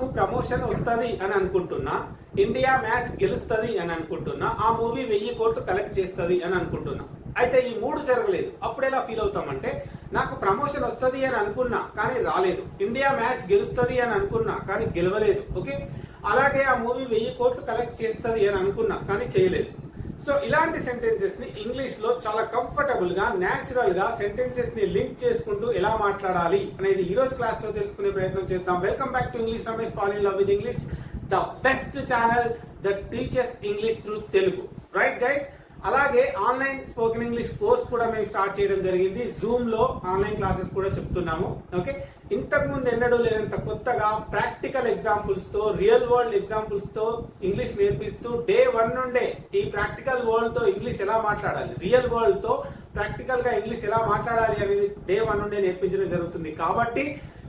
నాకు ప్రమోషన్ వస్తుంది అని అనుకుంటున్నా ఇండియా మ్యాచ్ గెలుస్తుంది అని అనుకుంటున్నా ఆ మూవీ వెయ్యి కోట్లు కలెక్ట్ చేస్తుంది అని అనుకుంటున్నా. అయితే ఈ మూడు జరగలేదు. అప్పుడు ఎలా ఫీల్ అవుతామంటే నాకు ప్రమోషన్ వస్తుంది అని అనుకున్నా కానీ రాలేదు. ఇండియా మ్యాచ్ గెలుస్తుంది అని అనుకున్నా కానీ గెలవలేదు. ఓకే? అలాగే ఆ మూవీ వెయ్యి కోట్లు కలెక్ట్ చేస్తుంది అని అనుకున్నా కానీ చేయలేదు. సో ఇలాంటి సెంటెన్సెస్ని ఇంగ్లీష్లో చాలా కంఫర్టబుల్గా న్యాచురల్గా సెంటెన్సెస్ని లింక్ చేసుకుంటూ ఎలా మాట్లాడాలి అనేది ఈ రోజు క్లాస్లో తెలుసుకునే ప్రయత్నం చేద్దాం. Welcome back to English Ramesh fall in love with English the best channel the teachers English through Telugu right guys అలాగే ఆన్లైన్ స్పోకెన్ ఇంగ్లీష్ కోర్స్ కూడా మేము స్టార్ట్ చేయడం జరిగింది. జూమ్లో ఆన్లైన్ క్లాసెస్ కూడా చెప్తున్నాము. ఓకే? ఇంతకు ముందు ఎన్నడూ లేనంత కొత్తగా ప్రాక్టికల్ ఎగ్జాంపుల్స్తో రియల్ వరల్డ్ ఎగ్జాంపుల్స్తో ఇంగ్లీష్ నేర్పిస్తూ డే వన్ నుండే ఈ ప్రాక్టికల్ వరల్డ్తో ఇంగ్లీష్ ఎలా మాట్లాడాలి? రియల్ వరల్డ్తో ప్రాక్టికల్గా ఇంగ్లీష్ ఎలా మాట్లాడాలి అనేది డే వన్ నుండే నేర్పించడం జరుగుతుంది. కాబట్టి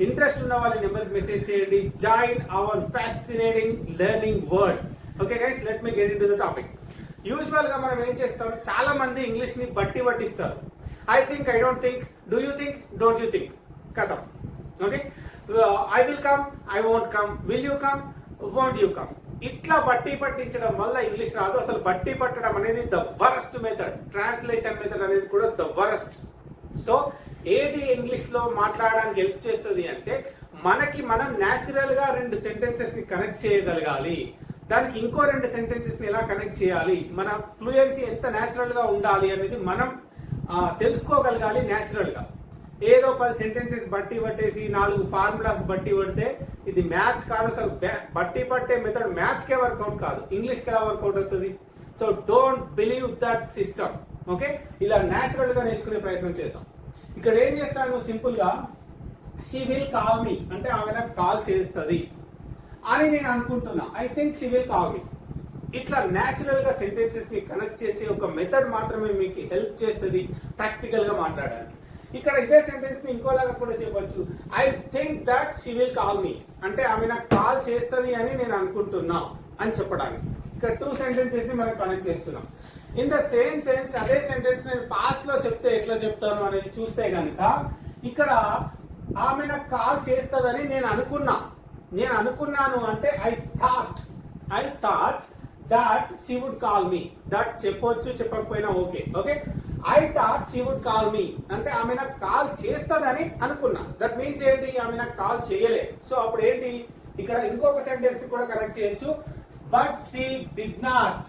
ఇంట్రెస్ట్ ఉన్న వాళ్ళ నెంబర్కి మెసేజ్ చేయండి. Join our fascinating learning world okay guys let me get into the topic యూజువల్గా మనం ఏం చేస్తాం? చాలా మంది ఇంగ్లీష్ని బట్టి పట్టిస్తారు I think I don't think do you think don't you think కథం. Okay I will come I won't come will you come won't you come ఇట్లా బట్టి పట్టించడం వల్ల ఇంగ్లీష్ రాదు. అసలు బట్టి పట్టడం అనేది the worst method translation method అనేది కూడా ద వరస్ట్ సో ఏది ఇంగ్లీష్లో మాట్లాడడానికి హెల్ప్ చేస్తుంది అంటే మనకి మనం న్యాచురల్గా రెండు సెంటెన్సెస్ని కనెక్ట్ చేయగలగాలి. దానికి ఇంకో రెండు సెంటెన్సెస్ని ఎలా కనెక్ట్ చేయాలి? మన ఫ్లూయెన్సీ ఎంత న్యాచురల్గా ఉండాలి అనేది మనం తెలుసుకోగలగాలి న్యాచురల్గా ఏదో పది సెంటెన్సెస్ బట్టి పట్టేసి నాలుగు ఫార్ములాస్ బట్టి పడితే ఇది మ్యాథ్స్ కాదు అసలు. బట్టి పట్టే మెథడ్ మ్యాథ్స్కే వర్కౌట్ కాదు. ఇంగ్లీష్కి వర్కౌట్ అవుతుంది? So don't believe that system okay ఇలా న్యాచురల్గా నేర్చుకునే ప్రయత్నం చేద్దాం. ఇక్కడ ఏం చేస్తాను? సింపుల్గా షీ విల్ కాల్ మీ అంటే ఆమె నాకు కాల్ చేస్తుంది. అని నేను అనుకుంటున్నా. I think she will call ఇట్లా న్యాచురల్గా సెంటెన్సెస్ని కనెక్ట్ చేసే ఒక మెథడ్ మాత్రమే మీకు హెల్ప్ చేస్తుంది ప్రాక్టికల్గా మాట్లాడడానికి. ఇక్కడ ఇదే సెంటెన్స్ని ఇంకోలాగా కూడా చెప్పొచ్చు. I think that she will call me అంటే ఆమె నాకు కాల్ చేస్తుంది అని నేను అనుకుంటున్నా అని చెప్పడానికి. ఇక్కడ టూ సెంటెన్సెస్ని మనం కనెక్ట్ చేస్తున్నాం. ఇన్ ద సేమ్ సెన్స్ అదే సెంటెన్స్ నేను పాస్ట్లో చెప్తే ఎట్లా చెప్తాను అనేది చూస్తే కనుక ఇక్కడ ఆమె నాకు కాల్ చేస్తుందని నేను అనుకున్నా. నేను అనుకున్నాను అంటే I thought I thought that she would call me that చెప్పొచ్చు చెప్పకపోయినా okay. Okay? I thought she would call me అంటే ఆమె నాకు కాల్ చేస్తుందని అనుకున్నా. దట్ మీన్స్ ఏంటి? ఆమె నాకు కాల్ చేయలే. సో అప్పుడు ఏంటి? ఇక్కడ ఇంకొక సెంటెన్స్ కూడా కనెక్ట్ చేయొచ్చు. But she did not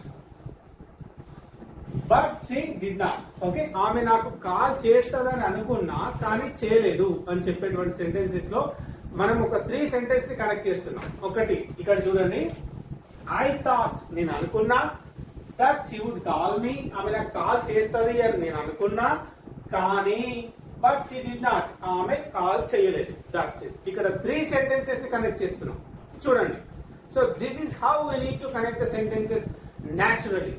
but she did not okay ఆమె నాకు కాల్ చేస్తుందని అనుకున్నా కానీ చేయలేదు అని చెప్పేటువంటి సెంటెన్సెస్లో మనం ఒక త్రీ సెంటెన్స్ని కనెక్ట్ చేస్తున్నాం. ఒకటి ఇక్కడ చూడండి. ఐ థాట్ నేను అనుకున్నా. That she would call me ఆమె నాకు కాల్ చేస్తుంది అని నేను అనుకున్నా. కానీ బట్ షీ డి నాట్ ఆమె కాల్ చేయలేదు. దట్స్ ఇట్ ఇక్కడ త్రీ సెంటెన్సెస్ని కనెక్ట్ చేస్తున్నాం. చూడండి. So this is how we need to connect the sentences naturally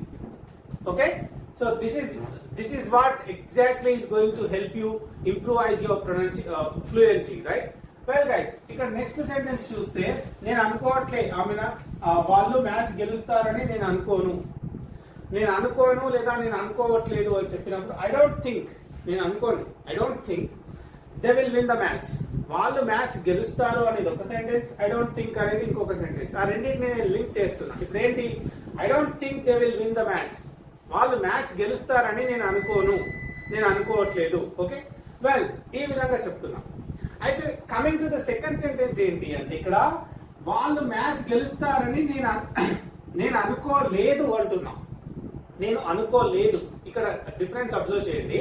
okay so this is this is what exactly is going to help you improvise your pronunci- fluency right well guys ఇక్కడ next sentence చూస్తే నేను అనుకోవట్లే ఆమె వాళ్ళు match గెలుస్తారని నేను అనుకోను. నేను అనుకోను లేదా నేను అనుకోవట్లేదు అని చెప్పినప్పుడు ఐ డోంట్ థింక్ నేను అనుకోను. I don't think they will win the match వాళ్ళు మ్యాచ్ గెలుస్తారు అనేది ఒక సెంటెన్స్ ఐ డోంట్ థింక్ అనేది ఇంకొక సెంటెన్స్ ఆ రెండింటిని నేను లింక్ చేస్తున్నాను ఇప్పుడు ఏంటి? I don't think they will win the match వాళ్ళు మ్యాచ్ గెలుస్తారని నేను అనుకోను. నేను అనుకోవట్లేదు. ఓకే వెల్ ఈ విధంగా చెప్తున్నాను అయితే coming to the second sentence ఏంటి అంటే ఇక్కడ వాళ్ళు మ్యాచ్ గెలుస్తారని నేను నేను అనుకోలేదు అంటున్నా. నేను అనుకోలేదు. ఇక్కడ డిఫరెన్స్ అబ్జర్వ్ చేయండి.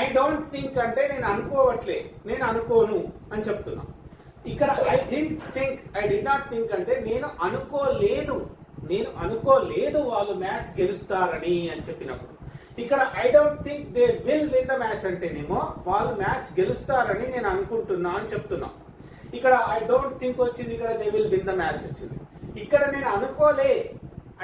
ఐ డోంట్ థింక్ అంటే నేను అనుకోవట్లే. నేను అనుకోను అని చెప్తున్నా. ఇక్కడ I didn't think I did not think అంటే నేను అనుకోలేదు. నేను అనుకోలేదు వాళ్ళు మ్యాచ్ గెలుస్తారని అని చెప్పినప్పుడు. ఇక్కడ I don't think they will win the match అంటేనేమో వాళ్ళు మ్యాచ్ గెలుస్తారని నేను అనుకుంటున్నా అని చెప్తున్నా. ఇక్కడ ఐ డోంట్ థింక్ వచ్చింది ఇక్కడ they will win the match వచ్చింది. ఇక్కడ నేను అనుకోలే.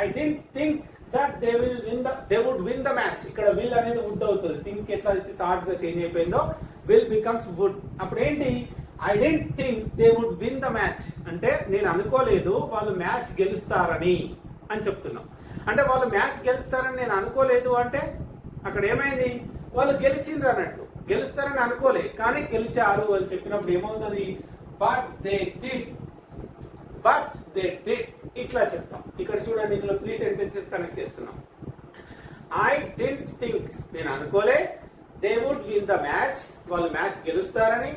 I didn't think that they will win the they would win the match ఇక్కడ విల్ అనేది వుడ్ అవుతుంది. థింక్ ఎట్లా అయితే థాట్గా చేంజ్ అయిపోయిందో విల్ బికమ్స్ వుడ్ అప్పుడు ఏంటి I didn't think they would win the match అంటే నేను అనుకోలేదు వాళ్ళు మ్యాచ్ గెలుస్తారని అని చెప్తున్నాం. అంటే వాళ్ళు మ్యాచ్ గెలుస్తారని నేను అనుకోలేదు అంటే అక్కడ ఏమైంది? వాళ్ళు గెలిచిండ్రు అన్నట్టు. గెలుస్తారని అనుకోలే కానీ గెలిచారు అని చెప్పినప్పుడు ఏమవుతుంది? But they did they did ఇట్లా చెప్తాం. ఇక్కడ చూడండి ఇందులో త్రీ సెంటెన్సెస్ కనెక్ట్ చేస్తున్నాం. ఐ డింట్ థింక్ నేను అనుకోలే. They would win the match వాళ్ళు మ్యాచ్ గెలుస్తారని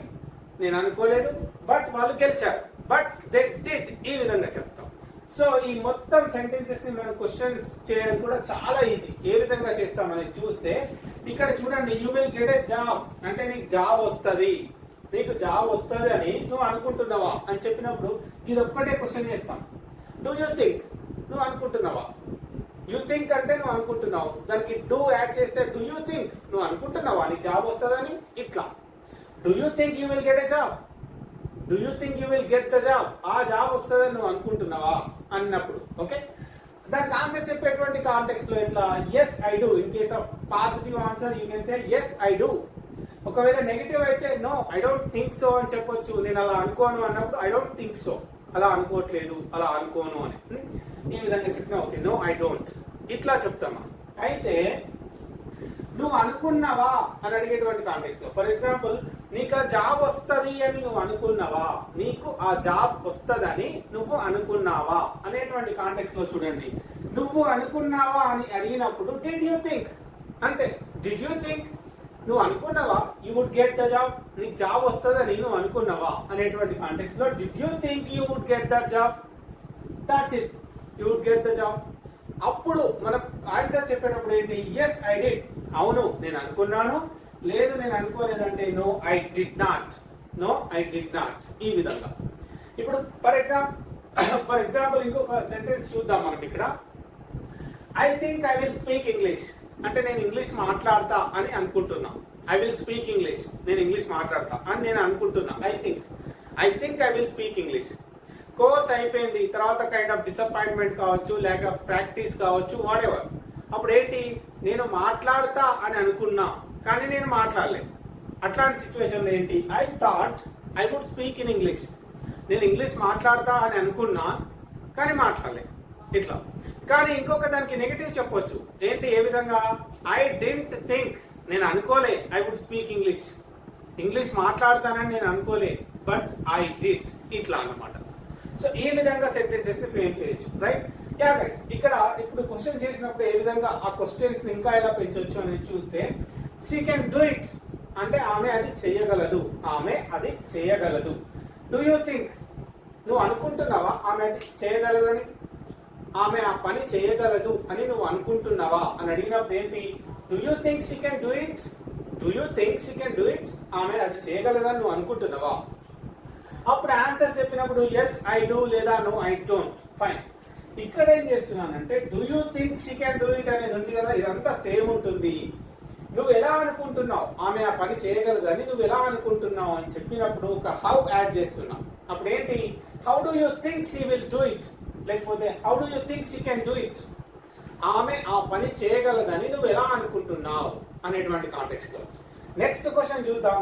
నేను అనుకోలేదు. బట్ వాళ్ళు గెలిచారు. బట్ దే డిడ్ ఈ విధంగా చెప్తాం. సో ఈ మొత్తం సెంటెన్సెస్ని మనం క్వశ్చన్స్ చేయడం కూడా చాలా ఈజీ ఏ విధంగా చేస్తామని చూస్తే ఇక్కడ చూడండి you will get a job అంటే నీకు జాబ్ వస్తుంది. నీకు జాబ్ వస్తుంది అని నువ్వు అనుకుంటున్నావా? అని చెప్పినప్పుడు ఇది ఒక్కటే క్వశ్చన్ చేస్తాం. డూ యూ థింక్ నువ్వు అనుకుంటున్నావా? యూ థింక్ అంటే నువ్వు అనుకుంటున్నావు. దానికి డూ యాడ్ చేస్తే డూ యూ థింక్ నువ్వు అనుకుంటున్నావా? నీకు జాబ్ వస్తుందని? ఇట్లా. Do you think you will get a job do you think you will get the job ఆ జాబ్ వస్తుందని నువ్వు అనుకుంటున్నావా? అన్నప్పుడు. ఓకే? దానికి ఆన్సర్ చెప్పేటువంటి కాంటెక్స్ట్లో ఎట్లా? Yes I do in case of positive answer you can say yes I do ఒకవేళ నెగిటివ్ అయితే no I don't think so అని చెప్పొచ్చు. నేను అలా అనుకోను అన్నప్పుడు ఐ డోంట్ థింక్ సో అలా అనుకోవట్లేదు అలా అనుకోను అని. ఈ విధంగా చెప్పినా ఓకే నో ఐ డోంట్ ఇట్లా చెప్తామా? అయితే నువ్వు అనుకున్నావా అని అడిగేటువంటి కాంటెక్స్లో. ఫర్ ఎగ్జాంపుల్ నీకు ఆ జాబ్ వస్తుంది అని నువ్వు అనుకున్నావా? నీకు ఆ జాబ్ వస్తుందని నువ్వు అనుకున్నావా? అనేటువంటి కాంటెక్స్లో చూడండి. నువ్వు అనుకున్నావా అని అడిగినప్పుడు డిడ్ యూ థింక్ అంతే. డిడ్ యూ థింక్ నువ్వు అనుకున్నావా? You would get the job నీకు జాబ్ వస్తుందని నువ్వు అనుకున్నావా? అనేటువంటి కాంటెక్స్లో did you think you would get that job that's it you would get the job అప్పుడు మనం ఆన్సర్ చెప్పేటప్పుడు ఏంటి? ఎస్ ఐ డిడ్ అవును నేను అనుకున్నాను. లేదు నేను అనుకోలేదంటే no I did not no I did not ఈ విధంగా. ఇప్పుడు ఫర్ ఎగ్జాంపుల్ ఫర్ ఎగ్జాంపుల్ ఇంకొక సెంటెన్స్ చూద్దాం మనం ఇక్కడ. I think I will speak English అంటే నేను ఇంగ్లీష్ మాట్లాడతా అని అనుకుంటున్నా. ఐ విల్ స్పీక్ ఇంగ్లీష్ నేను ఇంగ్లీష్ మాట్లాడతా అని నేను అనుకుంటున్నా. I think I think I will speak English course అయిపోయింది. తర్వాత కైండ్ ఆఫ్ డిసప్పాయింట్మెంట్ కావచ్చు లేక ప్రాక్టీస్ కావచ్చు వాడేవారు అప్పుడు ఏంటి? నేను మాట్లాడతా అని అనుకున్నా కానీ నేను మాట్లాడలేదు అట్లాంటి సిచ్యువేషన్లో ఏంటి? I thought I would speak in English నేను ఇంగ్లీష్ మాట్లాడతా అని అనుకున్నా కానీ మాట్లాడలేదు ఇట్లా. కానీ ఇంకొక దానికి నెగిటివ్ చెప్పొచ్చు. ఏంటి? ఏ విధంగా? ఐ డెంట్ థింక్ నేను అనుకోలే I would speak English English మాట్లాడతానని నేను అనుకోలే బట్ ఐ డిడ్ ఇట్లా అన్నమాట. సో ఈ విధంగా సెంటెన్సెస్ని ఫ్రేమ్ చేయొచ్చు రైట్ యా గైస్ ఇక్కడ ఇప్పుడు క్వశ్చన్ చేసినప్పుడు ఏ విధంగా ఆ క్వశ్చన్స్ని ఇంకా ఎలా పెంచవచ్చు అనేది చూస్తే షీ కెన్ డూ ఇట్ అంటే ఆమె అది చేయగలదు. ఆమె అది చేయగలదు. డూ యూ థింక్ నువ్వు అనుకుంటున్నావా ఆమె అది చేయగలదని? ఆమె ఆ పని చేయగలదు అని నువ్వు అనుకుంటున్నావా? అని అడిగినప్పుడు ఏంటి? Do you think she can do it do you think she can do it ఆమె అది చేయగలదని నువ్వు అనుకుంటున్నావా? అప్పుడు ఆన్సర్ చెప్పినప్పుడు ఎస్ ఐ డూ లేదా నో ఐ డోంట్ ఫైన్ ఇక్కడ ఏం చేస్తున్నానంటే do you think she can do it అనేది ఉంది కదా ఇదంతా సేమ్ ఉంటుంది. నువ్వు ఎలా అనుకుంటున్నావు? ఆమె ఆ పని చేయగలదని నువ్వు ఎలా అనుకుంటున్నావు అని చెప్పినప్పుడు ఒక హౌ యాడ్ చేస్తున్నావు అప్పుడు ఏంటి? How do you think she will do it లేకపోతే how do you think she can do it ఆమె ఆ పని చేయగలదని నువ్వు ఎలా అనుకుంటున్నావు? అనేటువంటి కాంటెక్స్ట్లో. నెక్స్ట్ క్వశ్చన్ చూద్దాం.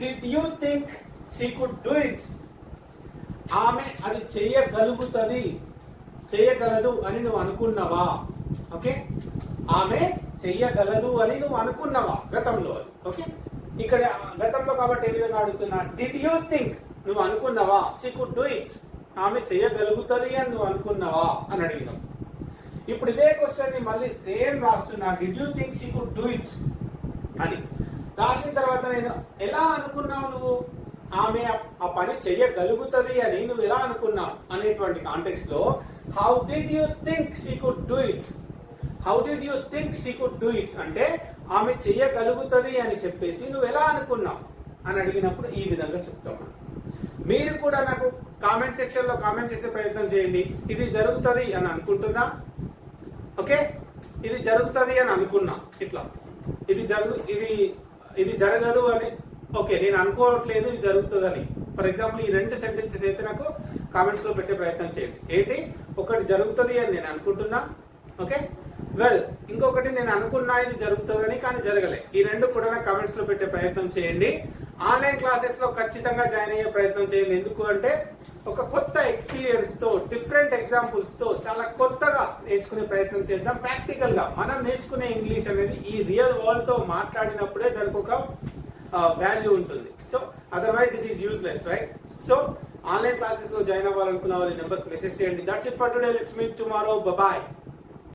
Did you think she could do it ఆమె అది చేయగలుగుతుంది చేయగలదు అని నువ్వు అనుకున్నావా? ఓకే? ఆమె చెయ్యగలదు అని నువ్వు అనుకున్నావా గతంలో అది? ఓకే? ఇక్కడ గతంలో కాబట్టి ఏ విధంగా అడుగుతున్నా? డిడ్ యూ థింక్ నువ్వు అనుకున్నావా? షీ కుడ్ డూ ఇట్ ఆమె చేయగలుగుతుంది అని నువ్వు అనుకున్నావా? అని అడిగినావు ఇప్పుడు ఇదే క్వశ్చన్ని మళ్ళీ సేమ్ రాస్తున్నా. Did you think she could do it అని. రాసిన తర్వాత నేను ఎలా అనుకున్నావు నువ్వు? ఆమె ఆ- పని చెయ్యగలుగుతుంది అని నువ్వు ఎలా అనుకున్నావు అనేటువంటి కాంటెక్స్ట్లో how did you think she could do it how did you think she could do it అంటే ఆమె చెయ్యగలుగుతుంది అని చెప్పేసి నువ్వు ఎలా అనుకున్నావు? అని అడిగినప్పుడు ఈ విధంగా చెప్తాం మీరు కూడా నాకు కామెంట్ సెక్షన్లో కామెంట్ చేసే ప్రయత్నం చేయండి. ఇది జరుగుతుంది అని అనుకుంటున్నా? ఓకే? ఇది జరుగుతుంది అని అనుకున్నా. ఇట్లా. ఇది జరుగు ఇది ఇది జరగదు అని ఓకే నేను అనుకోవట్లేదు ఇది జరుగుతుందని. ఫర్ ఎగ్జాంపుల్ ఈ రెండు సెంటెన్సెస్ అయితే నాకు కామెంట్స్లో పెట్టే ప్రయత్నం చేయండి. ఏంటి? ఒకటి జరుగుతుంది అని నేను అనుకుంటున్నా ఓకే? వెల్ ఇంకొకటి నేను అనుకున్నా ఇది జరుగుతుందని కానీ జరగలే. ఈ రెండు కూడా నాకు కామెంట్స్లో పెట్టే ప్రయత్నం చేయండి. ఆన్లైన్ క్లాసెస్లో ఖచ్చితంగా జాయిన్ అయ్యే ప్రయత్నం చేయండి. ఎందుకు అంటే ఒక కొత్త ఎక్స్పీరియన్స్తో డిఫరెంట్ ఎగ్జాంపుల్స్తో చాలా కొత్తగా నేర్చుకునే ప్రయత్నం చేద్దాం. ప్రాక్టికల్గా మనం నేర్చుకునే ఇంగ్లీష్ అనేది ఈ రియల్ వరల్డ్తో మాట్లాడినప్పుడే దానికి ఒక వాల్యూ ఉంటుంది. So otherwise it is useless right so online క్లాసెస్లో జాయిన్ అవ్వాలనుకున్న వాళ్ళు నెంబర్ మెసేజ్ చేయండి that's it for today let's meet tomorrow bye